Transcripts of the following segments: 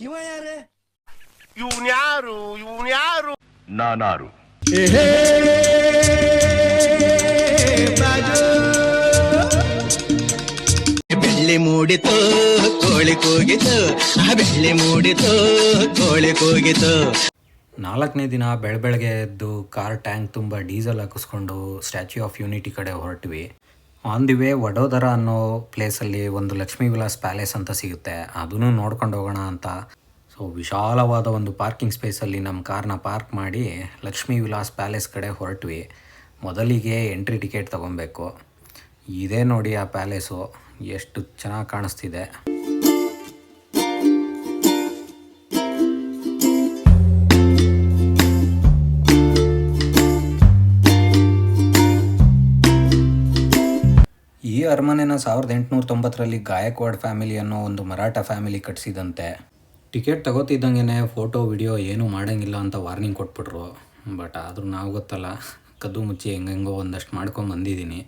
ಇವ ಯಾರು ಇವನ್ಯಾರು ಇವನ್ಯಾರು? ನಾನಾರು. ಬೆಳ್ಳಿ ಮೂಡಿತು ಕೋಳಿ ಕೂಗಿತು. ಆ ಬೆಳ್ಳಿ ಮೂಡಿತು ಕೋಳಿ ಕೂಗಿತು. ನಾಲ್ಕನೇ ದಿನ ಬೆಳಬೆಳಗ್ಗೆ ಎದ್ದು ಕಾರ್ ಟ್ಯಾಂಕ್ ತುಂಬ ಡೀಸೆಲ್ ಹಾಕಿಸ್ಕೊಂಡು ಸ್ಟ್ಯಾಚ್ಯೂ ಆಫ್ ಯೂನಿಟಿ ಕಡೆ ಹೊರಟ್ವಿ. ಆನ್ ದಿ ವೇ ವಡೋದರ ಅನ್ನೋ ಪ್ಲೇಸಲ್ಲಿ ಒಂದು ಲಕ್ಷ್ಮೀ ವಿಲಾಸ್ ಪ್ಯಾಲೇಸ್ ಅಂತ ಸಿಗುತ್ತೆ. ಅದನ್ನು ನೋಡ್ಕೊಂಡು ಹೋಗೋಣ ಅಂತ. ಸೊ ವಿಶಾಲವಾದ ಒಂದು ಪಾರ್ಕಿಂಗ್ ಸ್ಪೇಸಲ್ಲಿ ನಮ್ಮ ಕಾರ್ನ ಪಾರ್ಕ್ ಮಾಡಿ ಲಕ್ಷ್ಮೀ ವಿಲಾಸ್ ಪ್ಯಾಲೇಸ್ ಕಡೆ ಹೊರಟ್ವಿ. ಮೊದಲಿಗೆ ಎಂಟ್ರಿ ಟಿಕೆಟ್ ತೊಗೊಬೇಕು. ಇದೇ ನೋಡಿ ಆ ಪ್ಯಾಲೇಸು ಎಷ್ಟು ಚೆನ್ನಾಗಿ ಕಾಣಿಸ್ತಿದೆ. ಅರಮನೆನ ಸಾವಿರದ ಎಂಟುನೂರ ತೊಂಬತ್ತರಲ್ಲಿ ಗಾಯಕ್ವಾಡ್ ಫ್ಯಾಮಿಲಿ ಅನ್ನೋ ಒಂದು ಮರಾಠ ಫ್ಯಾಮಿಲಿ ಕಟ್ಸಿದಂತೆ. ಟಿಕೆಟ್ ತಗೋತಿದ್ದಂಗೆ ಫೋಟೋ, ವಿಡಿಯೋ ಏನೂ ಮಾಡೋಂಗಿಲ್ಲ ಅಂತ ವಾರ್ನಿಂಗ್ ಕೊಟ್ಬಿಟ್ರು. ಬಟ್ ಆದರೂ ನಾವು ಗೊತ್ತಲ್ಲ, ಕದ್ದು ಮುಚ್ಚಿ ಹೆಂಗೆಂಗೋ ಒಂದಷ್ಟು ಮಾಡ್ಕೊಂಡು ಬಂದಿದ್ದೀನಿ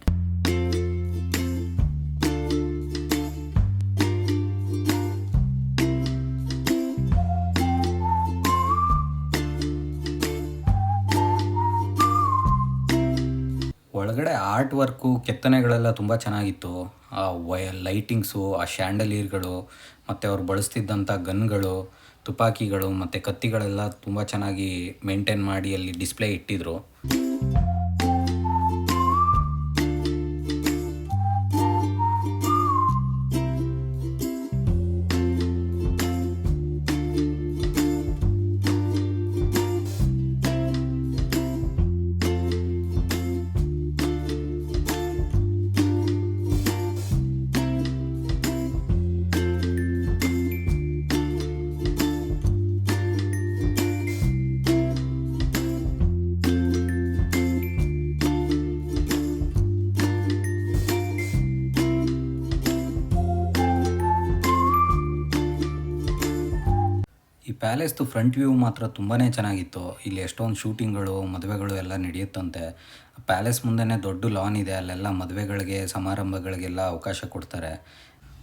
ವರ್ಕು, ಕೆತ್ತನೆಗಳೆಲ್ಲ ತುಂಬ ಚೆನ್ನಾಗಿತ್ತು. ಆ ವಯ, ಲೈಟಿಂಗ್ಸು, ಆ ಶ್ಯಾಂಡಲೀರ್ಗಳು, ಮತ್ತು ಅವ್ರು ಬಳಸ್ತಿದ್ದಂಥ ಗನ್ಗಳು, ತುಪಾಕಿಗಳು, ಮತ್ತು ಕತ್ತಿಗಳೆಲ್ಲ ತುಂಬ ಚೆನ್ನಾಗಿ ಮೇಂಟೈನ್ ಮಾಡಿ ಅಲ್ಲಿ ಡಿಸ್ಪ್ಲೇ ಇಟ್ಟಿದ್ರು. ಪ್ಯಾಲೇಸ್ದು ಫ್ರಂಟ್ ವ್ಯೂ ಮಾತ್ರ ತುಂಬಾ ಚೆನ್ನಾಗಿತ್ತು. ಇಲ್ಲಿ ಎಷ್ಟೊಂದು ಶೂಟಿಂಗ್ಗಳು, ಮದುವೆಗಳು ಎಲ್ಲ ನಡೆಯುತ್ತಂತೆ. ಪ್ಯಾಲೇಸ್ ಮುಂದೆನೇ ದೊಡ್ಡ ಲಾನ್ ಇದೆ, ಅಲ್ಲೆಲ್ಲ ಮದುವೆಗಳಿಗೆ, ಸಮಾರಂಭಗಳಿಗೆಲ್ಲ ಅವಕಾಶ ಕೊಡ್ತಾರೆ.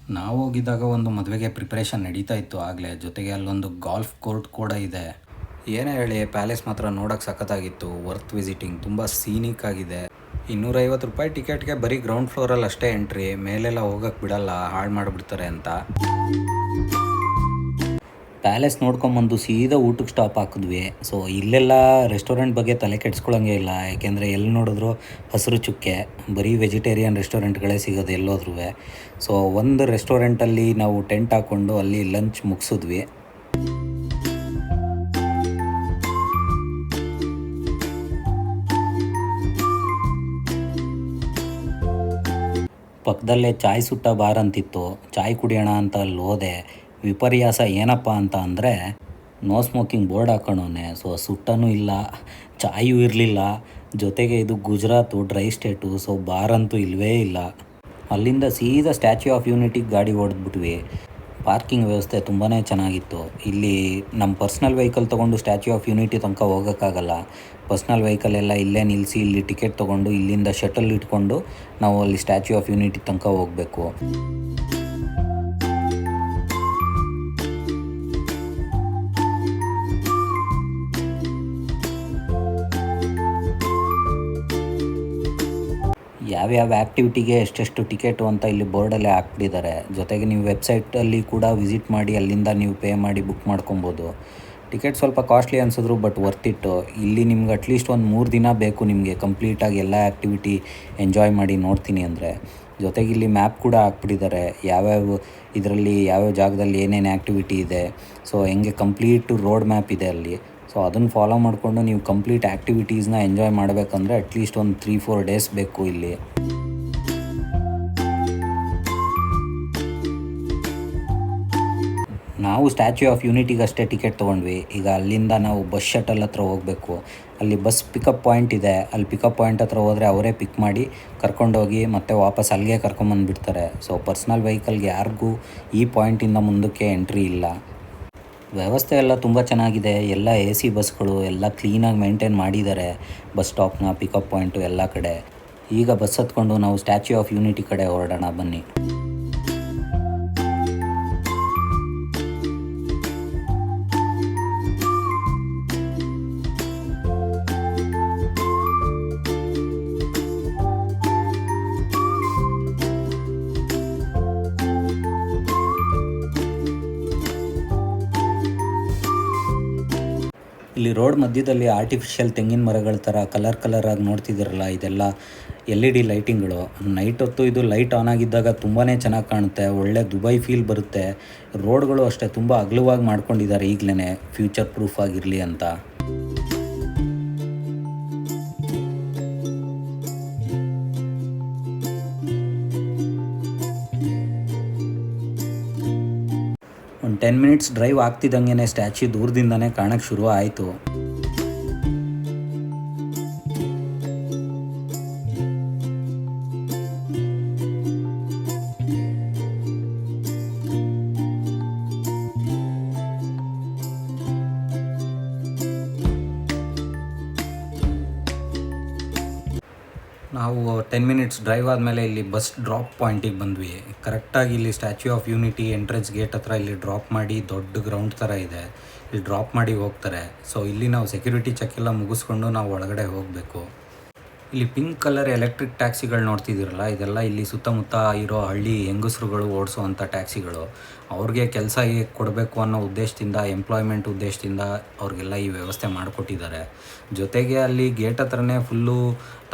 ನಾವು ಹೋಗಿದ್ದಾಗ ಒಂದು ಮದುವೆಗೆ ಪ್ರಿಪ್ರೇಷನ್ ನಡೀತಾ ಇತ್ತು, ಆಗಲೇ. ಜೊತೆಗೆ ಅಲ್ಲೊಂದು ಗಾಲ್ಫ್ ಕೋರ್ಟ್ ಕೂಡ ಇದೆ. ಏನೇ ಹೇಳಿ, ಪ್ಯಾಲೇಸ್ ಮಾತ್ರ ನೋಡೋಕೆ ಸಖತ್ತಾಗಿತ್ತು. ವರ್ತ್ ವಿಸಿಟಿಂಗ್, ತುಂಬ ಸೀನಿಕ್ ಆಗಿದೆ. ಇನ್ನೂರೈವತ್ತು ರೂಪಾಯಿ ಟಿಕೆಟ್ಗೆ ಬರೀ ಗ್ರೌಂಡ್ ಫ್ಲೋರಲ್ಲಿ ಅಷ್ಟೇ ಎಂಟ್ರಿ. ಮೇಲೆಲ್ಲ ಹೋಗಕ್ಕೆ ಬಿಡಲ್ಲ, ಹಾಳು ಮಾಡಿಬಿಡ್ತಾರೆ ಅಂತ. ಪ್ಯಾಲೇಸ್ ನೋಡ್ಕೊಂಬಂದು ಸೀದಾ ಊಟಕ್ಕೆ ಸ್ಟಾಪ್ ಹಾಕಿದ್ವಿ. ಸೊ ಇಲ್ಲೆಲ್ಲ ರೆಸ್ಟೋರೆಂಟ್ ಬಗ್ಗೆ ತಲೆ ಕೆಡ್ಸ್ಕೊಳಂಗೆ ಇಲ್ಲ. ಯಾಕೆಂದರೆ ಎಲ್ಲಿ ನೋಡಿದ್ರು ಹಸಿರು ಚುಕ್ಕೆ, ಬರೀ ವೆಜಿಟೇರಿಯನ್ ರೆಸ್ಟೋರೆಂಟ್ಗಳೇ ಸಿಗೋದು ಎಲ್ಲೋದ್ರೂ ಸೊ ಒಂದು ರೆಸ್ಟೋರೆಂಟಲ್ಲಿ ನಾವು ಟೆಂಟ್ ಹಾಕ್ಕೊಂಡು ಅಲ್ಲಿ ಲಂಚ್ ಮುಗಿಸಿದ್ವಿ. ಪಕ್ಕದಲ್ಲೇ ಚಾಯ್ ಸುಟ್ಟ ಬಾರ್ ಅಂತಿತ್ತು. ಚಾಯ್ ಕುಡಿಯೋಣ ಅಂತ ಅಲ್ಲಿ ಹೋದೆ. ವಿಪರ್ಯಾಸ ಏನಪ್ಪ ಅಂತ ಅಂದರೆ ನೋ ಸ್ಮೋಕಿಂಗ್ ಬೋರ್ಡ್ ಹಾಕೊಂಡವನೆ ಸೊ ಸುಟ್ಟನೂ ಇಲ್ಲ, ಚಾಯೂ ಇರಲಿಲ್ಲ. ಜೊತೆಗೆ ಇದು Gujarat dry state so bar ಅಂತೂ ಇಲ್ಲವೇ ಇಲ್ಲ. ಅಲ್ಲಿಂದ ಸೀದಾ ಸ್ಟ್ಯಾಚ್ಯೂ ಆಫ್ ಯೂನಿಟಿಗೆ ಗಾಡಿ ಹೊಡೆದ್ಬಿಟ್ವಿ. ಪಾರ್ಕಿಂಗ್ ವ್ಯವಸ್ಥೆ ತುಂಬಾ ಚೆನ್ನಾಗಿತ್ತು. ಇಲ್ಲಿ ನಮ್ಮ ಪರ್ಸ್ನಲ್ ವೆಹಿಕಲ್ ತೊಗೊಂಡು ಸ್ಟ್ಯಾಚ್ಯೂ ಆಫ್ ಯೂನಿಟಿ ತನಕ ಹೋಗೋಕ್ಕಾಗಲ್ಲ. ಪರ್ಸ್ನಲ್ ವೆಹಿಕಲ್ ಎಲ್ಲ ಇಲ್ಲೇ ನಿಲ್ಲಿಸಿ ಇಲ್ಲಿ ಟಿಕೆಟ್ ತೊಗೊಂಡು, ಇಲ್ಲಿಂದ ಶಟಲ್ ಇಟ್ಕೊಂಡು ನಾವು ಅಲ್ಲಿ ಸ್ಟ್ಯಾಚ್ಯೂ ಆಫ್ ಯೂನಿಟಿ ತನಕ ಹೋಗಬೇಕು. ಯಾವ್ಯಾವ ಆ್ಯಕ್ಟಿವಿಟಿಗೆ ಎಷ್ಟೆಷ್ಟು ಟಿಕೆಟು ಅಂತ ಇಲ್ಲಿ ಬೋರ್ಡಲ್ಲೇ ಹಾಕ್ಬಿಟ್ಟಿದ್ದಾರೆ. ಜೊತೆಗೆ ನೀವು ವೆಬ್ಸೈಟಲ್ಲಿ ಕೂಡ ವಿಸಿಟ್ ಮಾಡಿ, ಅಲ್ಲಿಂದ ನೀವು ಪೇ ಮಾಡಿ ಬುಕ್ ಮಾಡ್ಕೊಬೋದು. ಟಿಕೆಟ್ ಸ್ವಲ್ಪ ಕಾಸ್ಟ್ಲಿ ಅನಿಸಿದ್ರು, ಬಟ್ ವರ್ತ್ ಇಟ್ಟು. ಇಲ್ಲಿ ನಿಮ್ಗೆ ಅಟ್ಲೀಸ್ಟ್ ಒಂದು ಮೂರು ದಿನ ಬೇಕು ನಿಮಗೆ ಕಂಪ್ಲೀಟಾಗಿ ಎಲ್ಲ ಆ್ಯಕ್ಟಿವಿಟಿ ಎಂಜಾಯ್ ಮಾಡಿ ನೋಡ್ತೀನಿ ಅಂದರೆ. ಜೊತೆಗೆ ಇಲ್ಲಿ ಮ್ಯಾಪ್ ಕೂಡ ಹಾಕ್ಬಿಟ್ಟಿದ್ದಾರೆ. ಯಾವ್ಯಾವ ಇದರಲ್ಲಿ, ಯಾವ್ಯಾವ ಜಾಗದಲ್ಲಿ ಏನೇನು ಆ್ಯಕ್ಟಿವಿಟಿ ಇದೆ. ಸೊ, ಹೆಂಗೆ ಕಂಪ್ಲೀಟು ರೋಡ್ ಮ್ಯಾಪ್ ಇದೆ ಅಲ್ಲಿ. ಸೊ ಅದನ್ನು ಫಾಲೋ ಮಾಡಿಕೊಂಡು ನೀವು ಕಂಪ್ಲೀಟ್ ಆ್ಯಕ್ಟಿವಿಟೀಸ್ನ ಎಂಜಾಯ್ ಮಾಡಬೇಕಂದ್ರೆ ಅಟ್ಲೀಸ್ಟ್ ಒಂದು ತ್ರೀ ಫೋರ್ ಡೇಸ್ ಬೇಕು ಇಲ್ಲಿ. ನಾವು ಸ್ಟ್ಯಾಚ್ಯೂ ಆಫ್ ಯೂನಿಟಿಗಷ್ಟೇ ಟಿಕೆಟ್ ತೊಗೊಂಡ್ವಿ. ಈಗ ಅಲ್ಲಿಂದ ನಾವು ಬಸ್ ಶಟಲ್ ಹತ್ರ ಹೋಗಬೇಕು. ಅಲ್ಲಿ ಬಸ್ ಪಿಕಪ್ ಪಾಯಿಂಟ್ ಇದೆ. ಅಲ್ಲಿ ಪಿಕಪ್ ಪಾಯಿಂಟ್ ಹತ್ರ ಹೋದರೆ ಅವರೇ ಪಿಕ್ ಮಾಡಿ ಕರ್ಕೊಂಡೋಗಿ ಮತ್ತೆ ವಾಪಸ್ ಅಲ್ಲಿಗೆ ಕರ್ಕೊಂಬಂದುಬಿಡ್ತಾರೆ. ಸೊ ಪರ್ಸ್ನಲ್ ವೆಹಿಕಲ್ಗೆ ಯಾರಿಗೂ ಈ ಪಾಯಿಂಟಿಂದ ಮುಂದಕ್ಕೆ ಎಂಟ್ರಿ ಇಲ್ಲ. ವ್ಯವಸ್ಥೆ ಎಲ್ಲ ತುಂಬ ಚೆನ್ನಾಗಿದೆ. ಎಲ್ಲ ಎ ಸಿ ಬಸ್ಗಳು ಎಲ್ಲ ಕ್ಲೀನಾಗಿ ಮೇಂಟೈನ್ ಮಾಡಿದ್ದಾರೆ. ಬಸ್ ಸ್ಟಾಪ್ನ ಪಿಕಪ್ ಪಾಯಿಂಟು ಎಲ್ಲ ಕಡೆ. ಈಗ ಬಸ್ ಹತ್ಕೊಂಡು ನಾವು ಸ್ಟ್ಯಾಚ್ಯೂ ಆಫ್ ಯೂನಿಟಿ ಕಡೆ ಹೊರಡೋಣ, ಬನ್ನಿ. ರೋಡ್ ಮಧ್ಯದಲ್ಲಿ ಆರ್ಟಿಫಿಷಿಯಲ್ ತೆಂಗಿನ ಮರಗಳ ಥರ ಕಲರ್ ಕಲರ್ ಆಗಿ ನೋಡ್ತಿದ್ದೀರಲ್ಲ, ಇದೆಲ್ಲ ಎಲ್ ಇ ಡಿ ಲೈಟಿಂಗ್ಗಳು ನೈಟ್ ಹೊತ್ತು ಇದು ಲೈಟ್ ಆನ್ ಆಗಿದ್ದಾಗ ತುಂಬಾ ಚೆನ್ನಾಗಿ ಕಾಣುತ್ತೆ, ಒಳ್ಳೆ ದುಬೈ ಫೀಲ್ ಬರುತ್ತೆ. ರೋಡ್ಗಳು ಅಷ್ಟೇ ತುಂಬ ಅಗಲವಾಗಿ ಮಾಡ್ಕೊಂಡಿದ್ದಾರೆ ಈಗಲೇ ಫ್ಯೂಚರ್ ಪ್ರೂಫ್ ಆಗಿರಲಿ ಅಂತ. ಟೆನ್ ಮಿನಿಟ್ಸ್ ಡ್ರೈವ್ ಆಗ್ತಿದ್ದಂಗೆ ಸ್ಟ್ಯಾಚ್ಯೂ ದೂರದಿಂದನೇ ಕಾಣಕ್ಕೆ ಶುರು ಆಯಿತು. ಟೆನ್ ಮಿನಿಟ್ಸ್ ಡ್ರೈವ್ ಆದಮೇಲೆ ಇಲ್ಲಿ ಬಸ್ ಡ್ರಾಪ್ ಪಾಯಿಂಟಿಗೆ ಬಂದ್ವಿ. ಕರೆಕ್ಟಾಗಿ ಇಲ್ಲಿ statue of unity entrance gate ಹತ್ರ ಇಲ್ಲಿ ಡ್ರಾಪ್ ಮಾಡಿ ದೊಡ್ಡ ಗ್ರೌಂಡ್ ಥರ ಇದೆ. ಇಲ್ಲಿ ಡ್ರಾಪ್ ಮಾಡಿ ಹೋಗ್ತಾರೆ. ಸೊ ಇಲ್ಲಿ ನಾವು ಸೆಕ್ಯೂರಿಟಿ ಚೆಕ್ ಎಲ್ಲ ಮುಗಿಸ್ಕೊಂಡು ನಾವು ಒಳಗಡೆ ಹೋಗಬೇಕು. ಇಲ್ಲಿ ಪಿಂಕ್ ಕಲರ್ ಎಲೆಕ್ಟ್ರಿಕ್ ಟ್ಯಾಕ್ಸಿಗಳು ನೋಡ್ತಿದ್ದೀರಲ್ಲ, ಇದೆಲ್ಲ ಇಲ್ಲಿ ಸುತ್ತಮುತ್ತ ಇರೋ ಹಳ್ಳಿ ಹೆಂಗಸರುಗಳು ಓಡಿಸುವಂಥ ಟ್ಯಾಕ್ಸಿಗಳು. ಅವ್ರಿಗೆ ಕೆಲಸ ಕೊಡಬೇಕು ಅನ್ನೋ ಉದ್ದೇಶದಿಂದ ಎಂಪ್ಲಾಯ್ಮೆಂಟ್ ಉದ್ದೇಶದಿಂದ ಅವ್ರಿಗೆಲ್ಲ ಈ ವ್ಯವಸ್ಥೆ ಮಾಡಿಕೊಟ್ಟಿದ್ದಾರೆ. ಜೊತೆಗೆ ಅಲ್ಲಿ ಗೇಟ್ ಹತ್ರನೇ ಫುಲ್ಲು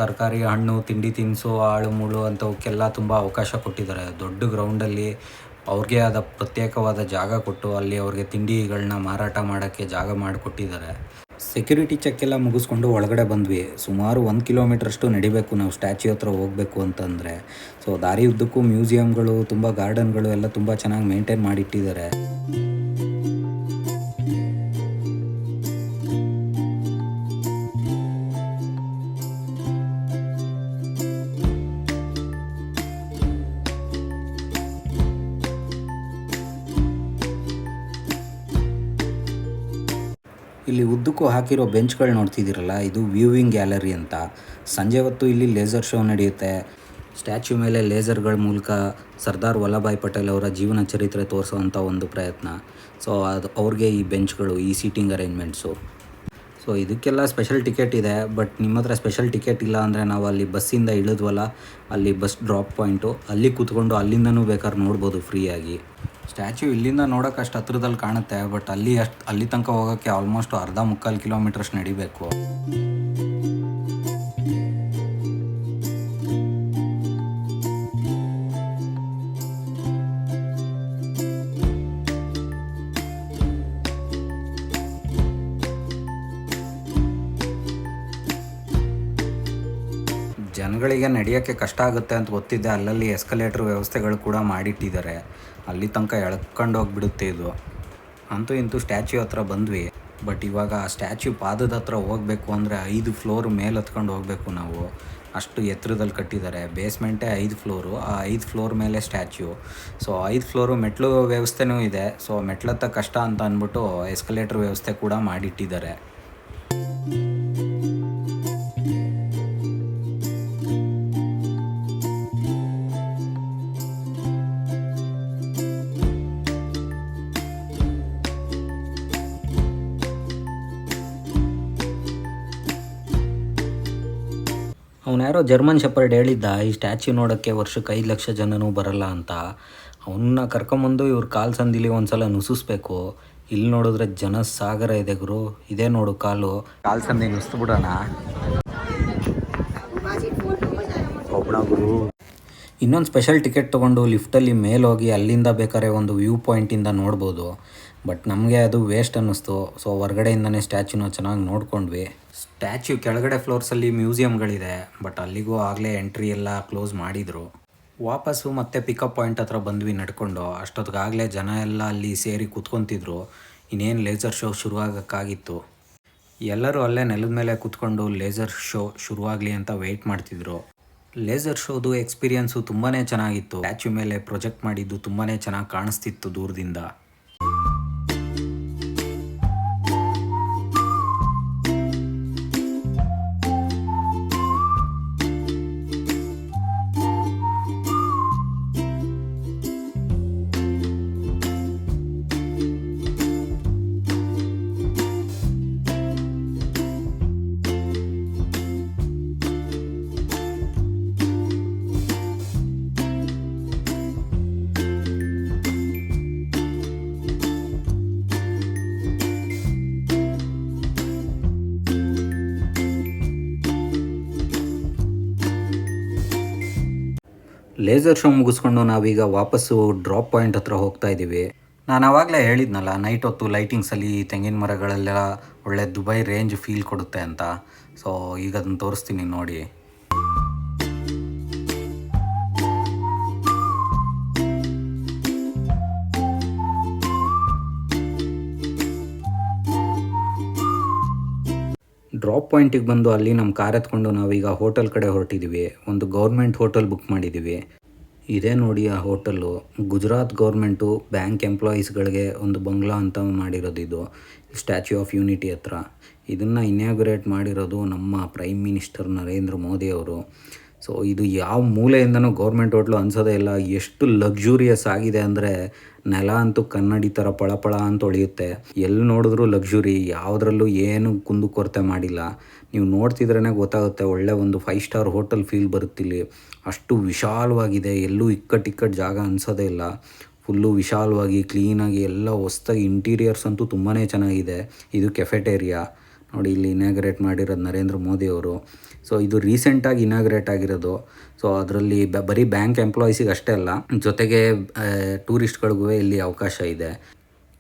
ತರಕಾರಿ, ಹಣ್ಣು, ತಿಂಡಿ ತಿನಿಸು ಆಳು ಮುಳು ಅಂಥವಕ್ಕೆಲ್ಲ ತುಂಬ ಅವಕಾಶ ಕೊಟ್ಟಿದ್ದಾರೆ. ದೊಡ್ಡ ಗ್ರೌಂಡಲ್ಲಿ ಅವ್ರಿಗೆ ಆದ ಪ್ರತ್ಯೇಕವಾದ ಜಾಗ ಕೊಟ್ಟು ಅಲ್ಲಿ ಅವ್ರಿಗೆ ತಿಂಡಿಗಳನ್ನ ಮಾರಾಟ ಮಾಡೋಕ್ಕೆ ಜಾಗ ಮಾಡಿಕೊಟ್ಟಿದ್ದಾರೆ. ಸೆಕ್ಯೂರಿಟಿ ಚೆಕ್ ಎಲ್ಲ ಮುಗಿಸ್ಕೊಂಡು ಒಳಗಡೆ ಬಂದ್ವಿ. ಸುಮಾರು ಒಂದು ಕಿಲೋಮೀಟ್ರಷ್ಟು ನಡಿಬೇಕು, ನಾವು ಸ್ಟ್ಯಾಚ್ಯೂ ಹತ್ರ ಹೋಗಬೇಕು ಅಂತಂದರೆ. ಸೊ ದಾರಿ ಉದ್ದಕ್ಕೂ ಮ್ಯೂಸಿಯಂಗಳು, ತುಂಬ ಗಾರ್ಡನ್ಗಳು ಎಲ್ಲ ತುಂಬ ಚೆನ್ನಾಗಿ ಮೇಂಟೈನ್ ಮಾಡಿಟ್ಟಿದ್ದಾರೆ. ಇಲ್ಲಿ ಉದ್ದಕ್ಕೂ ಹಾಕಿರೋ ಬೆಂಚ್ಗಳು ನೋಡ್ತಿದ್ದೀರಲ್ಲ, ಇದು ವ್ಯೂವಿಂಗ್ ಗ್ಯಾಲರಿ ಅಂತ. ಸಂಜೆ ಹೊತ್ತು ಇಲ್ಲಿ ಲೇಸರ್ ಶೋ ನಡೆಯುತ್ತೆ. ಸ್ಟ್ಯಾಚ್ಯೂ ಮೇಲೆ ಲೇಸರ್ಗಳ ಮೂಲಕ ಸರ್ದಾರ್ ವಲ್ಲಭಾಯ್ ಪಟೇಲ್ ಅವರ ಜೀವನ ಚರಿತ್ರೆ ತೋರಿಸುವಂಥ ಒಂದು ಪ್ರಯತ್ನ. ಸೊ ಅದು ಅವ್ರಿಗೆ ಈ ಬೆಂಚ್ಗಳು, ಈ ಸೀಟಿಂಗ್ ಅರೇಂಜ್ಮೆಂಟ್ಸು ಸೊ ಇದಕ್ಕೆಲ್ಲ ಸ್ಪೆಷಲ್ ಟಿಕೆಟ್ ಇದೆ ಬಟ್ ನಿಮ್ಮ ಹತ್ರ ಸ್ಪೆಷಲ್ ಟಿಕೆಟ್ ಇಲ್ಲ ಅಂದರೆ ನಾವು ಅಲ್ಲಿ ಬಸ್ಸಿಂದ ಇಳಿದ್ವಲ್ಲ, ಅಲ್ಲಿ ಬಸ್ ಡ್ರಾಪ್ ಪಾಯಿಂಟು ಅಲ್ಲಿ ಕೂತ್ಕೊಂಡು ಅಲ್ಲಿಂದನೂ ಬೇಕಾದ್ರೆ ನೋಡ್ಬೋದು ಫ್ರೀಯಾಗಿ ಸ್ಟ್ಯಾಚ್ಯೂ ಇಲ್ಲಿಂದ ನೋಡೋಕೆ ಅಷ್ಟು ಹತ್ರದಲ್ಲಿ ಕಾಣುತ್ತೆ ಬಟ್ ಅಲ್ಲಿ ಅಷ್ಟು, ಅಲ್ಲಿ ತನಕ ಹೋಗೋಕ್ಕೆ ಆಲ್ಮೋಸ್ಟ್ ಅರ್ಧ ಮುಕ್ಕಾಲು ಕಿಲೋಮೀಟರ್ಸ್ ನಡಿಬೇಕು. ಜನಗಳಿಗೆ ನಡೆಯೋಕ್ಕೆ ಕಷ್ಟ ಆಗುತ್ತೆ ಅಂತ ಗೊತ್ತಿದ್ದೆ ಅಲ್ಲಲ್ಲಿ ಎಸ್ಕಲೇಟರ್ ವ್ಯವಸ್ಥೆಗಳು ಕೂಡ ಮಾಡಿಟ್ಟಿದ್ದಾರೆ. ಅಲ್ಲಿ ತನಕ ಎಳ್ಕೊಂಡು ಹೋಗ್ಬಿಡುತ್ತೆ ಇದು. ಅಂತೂ ಇಂತೂ ಸ್ಟ್ಯಾಚ್ಯೂ ಹತ್ರ ಬಂದ್ವಿ. ಬಟ್ ಇವಾಗ ಆ ಸ್ಟ್ಯಾಚ್ಯೂ ಪಾದದ ಹತ್ರ ಹೋಗಬೇಕು ಅಂದರೆ ಐದು ಫ್ಲೋರ್ ಮೇಲೆ ಹತ್ಕೊಂಡು ಹೋಗಬೇಕು ನಾವು. ಅಷ್ಟು ಎತ್ತರದಲ್ಲಿ ಕಟ್ಟಿದ್ದಾರೆ. ಬೇಸ್ಮೆಂಟೇ ಐದು ಫ್ಲೋರು. ಆ ಐದು ಫ್ಲೋರ್ ಮೇಲೆ ಸ್ಟ್ಯಾಚ್ಯೂ. ಸೊ ಐದು ಫ್ಲೋರು ಮೆಟ್ಲು ವ್ಯವಸ್ಥೆನೂ ಇದೆ. ಸೊ ಮೆಟ್ಲತ್ತ ಕಷ್ಟ ಅಂತ ಅಂದ್ಬಿಟ್ಟು ಎಸ್ಕಲೇಟ್ರ್ ವ್ಯವಸ್ಥೆ ಕೂಡ ಮಾಡಿಟ್ಟಿದ್ದಾರೆ. ಅವನ್ಯಾರೋ ಜರ್ಮನ್ ಶೆಪರ್ಡ್ ಹೇಳಿದ್ದ ಈ ಸ್ಟ್ಯಾಚ್ಯೂ ನೋಡೋಕ್ಕೆ ವರ್ಷಕ್ಕೆ ಐದು ಲಕ್ಷ ಜನನೂ ಬರಲ್ಲ ಅಂತ. ಅವನ್ನ ಕರ್ಕೊಂಬಂದು ಇವ್ರ ಕಾಲು ಸಂದಿಲಿ ಒಂದ್ಸಲ ನುಸಿಸ್ಬೇಕು. ಇಲ್ಲಿ ನೋಡಿದ್ರೆ ಜನ ಸಾಗರ ಇದೆ ಗುರು. ಇದೇ ನೋಡು ಕಾಲು. ಕಾಲು ಸಂದಿ ನುಸ್ತು ಬಿಡೋಣ. ಒಬ್ಬಣ ಗುರು. ಇನ್ನೊಂದು ಸ್ಪೆಷಲ್ ಟಿಕೆಟ್ ತೊಗೊಂಡು ಲಿಫ್ಟಲ್ಲಿ ಮೇಲೆ ಹೋಗಿ ಅಲ್ಲಿಂದ ಬೇಕಾದ್ರೆ ಒಂದು ವ್ಯೂ ಪಾಯಿಂಟಿಂದ ನೋಡ್ಬೋದು. ಬಟ್ ನಮಗೆ ಅದು ವೇಸ್ಟ್ ಅನ್ನಿಸ್ತು. ಸೊ ಹೊರಗಡೆಯಿಂದನೇ ಸ್ಟ್ಯಾಚ್ಯೂನ ಚೆನ್ನಾಗಿ ನೋಡ್ಕೊಂಡ್ವಿ. ಸ್ಟ್ಯಾಚ್ಯೂ ಕೆಳಗಡೆ ಫ್ಲೋರ್ಸಲ್ಲಿ ಮ್ಯೂಸಿಯಮ್ಗಳಿದೆ ಬಟ್ ಅಲ್ಲಿಗೂ ಆಗಲೇ ಎಂಟ್ರಿ ಎಲ್ಲ ಕ್ಲೋಸ್ ಮಾಡಿದರು. ವಾಪಸ್ಸು ಮತ್ತೆ ಪಿಕಪ್ ಪಾಯಿಂಟ್ ಹತ್ರ ಬಂದ್ವಿ ನಡ್ಕೊಂಡು. ಅಷ್ಟೊತ್ತಿಗಾಗಲೇ ಜನ ಎಲ್ಲ ಅಲ್ಲಿ ಸೇರಿ ಕೂತ್ಕೊತಿದ್ರು. ಇನ್ನೇನು ಲೇಸರ್ ಶೋ ಶುರುವಾಗಕ್ಕಾಗಿತ್ತು. ಎಲ್ಲರೂ ಅಲ್ಲೇ ನೆಲದ ಮೇಲೆ ಕೂತ್ಕೊಂಡು ಲೇಸರ್ ಶೋ ಶುರುವಾಗಲಿ ಅಂತ ವೆಯ್ಟ್ ಮಾಡ್ತಿದ್ರು. ಲೇಸರ್ ಶೋದು ಎಕ್ಸ್ಪೀರಿಯನ್ಸು ತುಂಬಾ ಚೆನ್ನಾಗಿತ್ತು. ಸ್ಟ್ಯಾಚ್ಯೂ ಮೇಲೆ ಪ್ರೊಜೆಕ್ಟ್ ಮಾಡಿದ್ದು ತುಂಬಾ ಚೆನ್ನಾಗಿ ಕಾಣಿಸ್ತಿತ್ತು ದೂರದಿಂದ. ಲೇಸರ್ ಶೋ ಮುಗಿಸ್ಕೊಂಡು ನಾವೀಗ ವಾಪಸ್ಸು ಡ್ರಾಪ್ ಪಾಯಿಂಟ್ ಹತ್ರ ಹೋಗ್ತಾ ಇದ್ದೀವಿ. ನಾನು ಆವಾಗಲೇ ಹೇಳಿದ್ನಲ್ಲ, ನೈಟ್ ಹೊತ್ತು ಲೈಟಿಂಗ್ಸಲ್ಲಿ ತೆಂಗಿನ ಮರಗಳೆಲ್ಲ ಒಳ್ಳೆ ದುಬೈ ರೇಂಜ್ ಫೀಲ್ ಕೊಡುತ್ತೆ ಅಂತ. ಸೊ ಈಗ ಅದನ್ನು ತೋರಿಸ್ತೀನಿ ನೋಡಿ. ಡ್ರಾಪ್ ಪಾಯಿಂಟಿಗೆ ಬಂದು ಅಲ್ಲಿ ನಮ್ಮ ಕಾರ್ ಎತ್ಕೊಂಡು ನಾವೀಗ ಹೋಟೆಲ್ ಕಡೆ ಹೊರಟಿದ್ದೀವಿ ಒಂದು ಗೌರ್ಮೆಂಟ್ ಹೋಟೆಲ್ ಬುಕ್ ಮಾಡಿದ್ದೀವಿ ಇದೇ ನೋಡಿ ಆ ಹೋಟೆಲ್ಲು ಗುಜರಾತ್ ಗೌರ್ಮೆಂಟು ಬ್ಯಾಂಕ್ ಎಂಪ್ಲಾಯೀಸ್ಗಳಿಗೆ ಒಂದು ಬಂಗ್ಲಾ ಅಂತ ಮಾಡಿರೋದು ಇದು. ಸ್ಟ್ಯಾಚ್ಯೂ ಆಫ್ ಯೂನಿಟಿ ಹತ್ರ. ಇದನ್ನು ಇನ್ಯಾಗ್ರೇಟ್ ಮಾಡಿರೋದು ನಮ್ಮ ಪ್ರೈಮ್ ಮಿನಿಸ್ಟರ್ ನರೇಂದ್ರ ಮೋದಿ ಅವರು. ಸೊ ಇದು ಯಾವ ಮೂಲೆಯಿಂದನೂ ಗೌರ್ಮೆಂಟ್ ಹೋಟ್ಲು ಅನ್ಸೋದೇ ಇಲ್ಲ. ಎಷ್ಟು ಲಕ್ಸುರಿಯಸ್ ಆಗಿದೆ ಅಂದರೆ ನೆಲ ಅಂತೂ ಕನ್ನಡಿ ಥರ ಪಳಪಳ ಅಂತ ಹೊಳೆಯುತ್ತೆ ಎಲ್ಲಿ ನೋಡಿದ್ರೂ ಲಕ್ಸುರಿ ಯಾವುದ್ರಲ್ಲೂ ಏನು ಕುಂದುಕೊರತೆ ಮಾಡಿಲ್ಲ. ನೀವು ನೋಡ್ತಿದ್ರೇ ಗೊತ್ತಾಗುತ್ತೆ ಒಳ್ಳೆ ಒಂದು ಫೈವ್ ಸ್ಟಾರ್ ಹೋಟೆಲ್ ಫೀಲ್ ಬರುತ್ತಿಲ್ಲಿ ಅಷ್ಟು ವಿಶಾಲವಾಗಿದೆ, ಎಲ್ಲೂ ಇಕ್ಕಟ್ಟು ಇಕ್ಕಟ್ಟು ಜಾಗ ಅನ್ಸೋದೇ ಇಲ್ಲ. ಫುಲ್ಲು ವಿಶಾಲವಾಗಿ ಕ್ಲೀನಾಗಿ ಎಲ್ಲ ಹೊಸ್ದಾಗಿ ಇಂಟೀರಿಯರ್ಸ್ ಅಂತೂ ತುಂಬಾ ಚೆನ್ನಾಗಿದೆ. ಇದು ಕೆಫೆಟೇರಿಯಾ ನೋಡಿ ಇಲ್ಲಿ ಇನಾಗ್ರೇಟ್ ಮಾಡಿರೋದು ನರೇಂದ್ರ ಮೋದಿ ಅವರು. ಸೊ ಇದು ರೀಸೆಂಟಾಗಿ ಇನಾಗ್ರೇಟ್ ಆಗಿರೋದು. ಸೊ ಅದರಲ್ಲಿ ಬರೀ ಬ್ಯಾಂಕ್ ಎಂಪ್ಲಾಯೀಸಿಗೆ ಅಷ್ಟೇ ಅಲ್ಲ, ಜೊತೆಗೆ ಟೂರಿಸ್ಟ್ಗಳಿಗೂ ಇಲ್ಲಿ ಅವಕಾಶ ಇದೆ.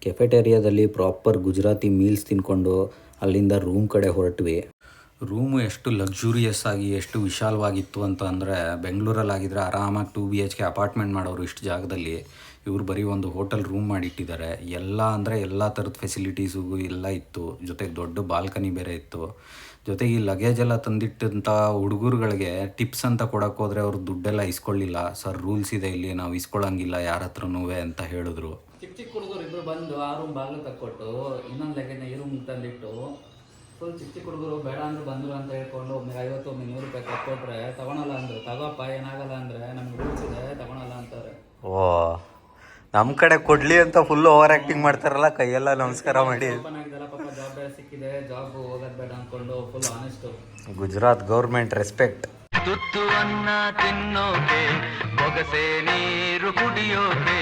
ಕೆಫೆಟೇರಿಯಾದಲ್ಲಿ ಪ್ರಾಪರ್ ಗುಜರಾತಿ ಮೀಲ್ಸ್ ತಿನ್ಕೊಂಡು ಅಲ್ಲಿಂದ ರೂಮ್ ಕಡೆ ಹೊರಟ್ವಿ. ರೂಮು ಎಷ್ಟು ಲಕ್ಸುರಿಯಸ್ ಆಗಿ, ಎಷ್ಟು ವಿಶಾಲವಾಗಿತ್ತು ಅಂತ ಅಂದರೆ ಬೆಂಗಳೂರಲ್ಲಾಗಿದ್ದರೆ ಆರಾಮಾಗಿ two B H K apartment ಮಾಡೋರು ಇಷ್ಟು ಜಾಗದಲ್ಲಿ ಇವರು ಬರೀ ಒಂದು ಹೋಟೆಲ್ ರೂಮ್ ಮಾಡಿಟ್ಟಿದ್ದಾರೆ. ಎಲ್ಲ ಅಂದರೆ ಎಲ್ಲ ಥರದ ಫೆಸಿಲಿಟೀಸು ಎಲ್ಲ ಇತ್ತು. ಜೊತೆಗೆ ದೊಡ್ಡ ಬಾಲ್ಕನಿ ಬೇರೆ ಇತ್ತು. ಜೊತೆಗೆ ಈ ಲಗೇಜ್ ಎಲ್ಲ ತಂದಿಟ್ಟಂಥ ಹುಡುಗರುಗಳಿಗೆ ಟಿಪ್ಸ್ ಅಂತ ಕೊಡೋಕ್ಕೋದ್ರೆ ಅವ್ರು ದುಡ್ಡೆಲ್ಲ ಇಸ್ಕೊಳ್ಳಿಲ್ಲ. ಸರ್ ರೂಲ್ಸ್ ಇದೆ ಇಲ್ಲಿ, ನಾವು ಇಸ್ಕೊಳ್ಳೋಂಗಿಲ್ಲ ಯಾರ ಹತ್ರನೂ ಅಂತ ಹೇಳಿದ್ರು. ಚಿಕ್ಕ ಚಿಕ್ಕ ಹುಡುಗರು ಇಬ್ಬರು ಬಂದು ಆ ರೂಮ್ ಬಾಗಿಲು ತಕ್ಕೊಟ್ಟು ಇನ್ನೊಂದು ಲೆಕ್ಕನ ಈ ರೂಮ್ ತಂದಿಟ್ಟು ಫುಲ್ ಚಿಕ್ಕ ಚಿಕ್ಕ ಹುಡುಗರು ಬೇಡ ಅಂದ್ರೆ ಬಂದ್ರು ಅಂತ ಹೇಳ್ಕೊಂಡು ಒಮ್ಮೆ ಐವತ್ತು ಒಮ್ಮೆ ನೂರು ರೂಪಾಯಿ ಕೊಟ್ಕೊಟ್ರೆ ತಗೊಳಲ್ಲ ಅಂದ್ರೆ ತಗೋಪ್ಪ ಏನಾಗಲ್ಲ ಅಂದ್ರೆ ನಮ್ಗೆ ರೂಲ್ಸ್ ಇದೆ ತಗೊಳಲ್ಲ ಅಂತಾರೆ. ಓ ನಮ್ಮ ಕಡೆ ಕೊಡ್ಲಿ ಅಂತ ಫುಲ್ ಓವರ್ ಆಕ್ಟಿಂಗ್ ಮಾಡ್ತಾರಲ್ಲ ಕೈಯೆಲ್ಲ ನಮಸ್ಕಾರ ಮಾಡಿ. ಓಪನ್ ಆಗಿದ್ದಲ್ಲ ಪಾಪ ಜಾಬ್ ಬೇರೆ ಸಿಕ್ಕಿದೆ ಜಾಬ್ ಹೋಗೋದ್ ಬೇಡ ಅನ್ಕೊಂಡು full honest Gujarat government respect ತುತ್ತು ಅನ್ನ ತಿನ್ನೋಕೆ ಬೊಗಸೆ ನೀರು ಕುಡಿಯೋಕೆ.